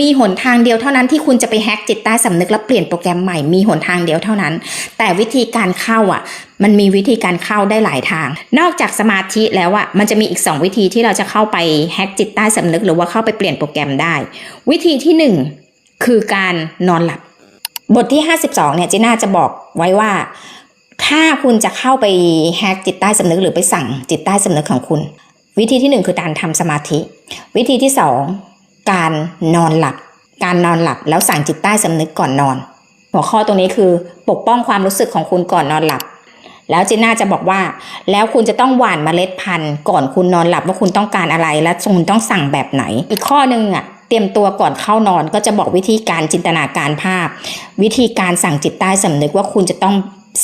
มีหนทางเดียวเท่านั้นที่คุณจะไปแฮ็กจิตใต้สำนึกแล้วเปลี่ยนโปรแกรมใหม่มีหนทางเดียวเท่านั้น แต่วิธีการเข้าอะ มันมีวิธีการเข้าได้หลายทาง นอกจากสมาธิแล้วอะมันจะมีอีก 2 วิธีที่เราจะเข้าไปแฮ็กจิตใต้สำนึกหรือว่าเข้าไปเปลี่ยนโปรแกรมได้ วิธีที่ 1 คือการนอนหลับ บทที่ 52เนี่ยเจน่าจะบอกไว้ว่า ถ้าคุณจะเข้าไปแฮ็กจิตใต้สำนึกหรือไปสั่งจิตใต้สำนึกของคุณ วิธีที่หนึ่งคือการทำสมาธิ วิธีที่สอง การนอนหลับ การนอนหลับแล้วสั่งจิตใต้สำนึกก่อนนอน หัวข้อตรงนี้คือปกป้องความรู้สึกของคุณก่อนนอนหลับ แล้วจีน่าจะบอกว่า แล้วคุณจะต้องหว่านเมล็ดพันธุ์ ก่อนคุณนอนหลับว่าคุณต้องการอะไรและคุณต้องสั่งแบบไหน อีกข้อหนึ่งอะเตรียมตัวก่อนเข้านอนก็จะบอกวิธีการจินตนาการภาพ วิธีการสั่งจิตใต้สำนึกว่าคุณจะต้อง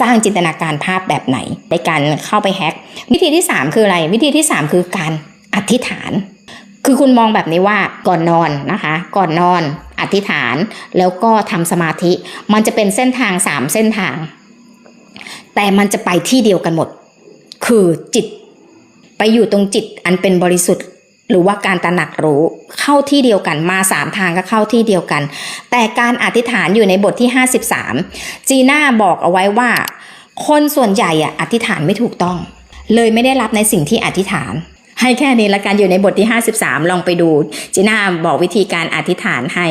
สร้างจินตนาการภาพแบบไหนในการเข้าไปแฮ็กวิธีที่ 3 คืออะไร วิธีที่ 3 คือการอธิษฐาน คือคุณมองแบบนี้ว่าก่อนนอนนะคะ ก่อนนอนอธิษฐานแล้วก็ทำสมาธิ มันจะเป็นเส้นทาง3เส้นทาง แต่มันจะไปที่เดียวกันหมด คือจิตไปอยู่ตรงจิตอันเป็นบริสุทธิ์ หรือว่าการตระหนักรู้เข้าที่เดียวกันมาสามทางก็เข้าที่เดียวกัน แต่การอธิษฐานอยู่ในบทที่ 53 จีน่าบอกเอาไว้ว่า คนส่วนใหญ่อะอธิษฐานไม่ถูกต้อง เลยไม่ได้รับในสิ่งที่อธิษฐาน ให้แค่นี้ละกันอยู่ในบทที่ 53 ลองไปดูจีน่าบอกวิธีการอธิษฐานให้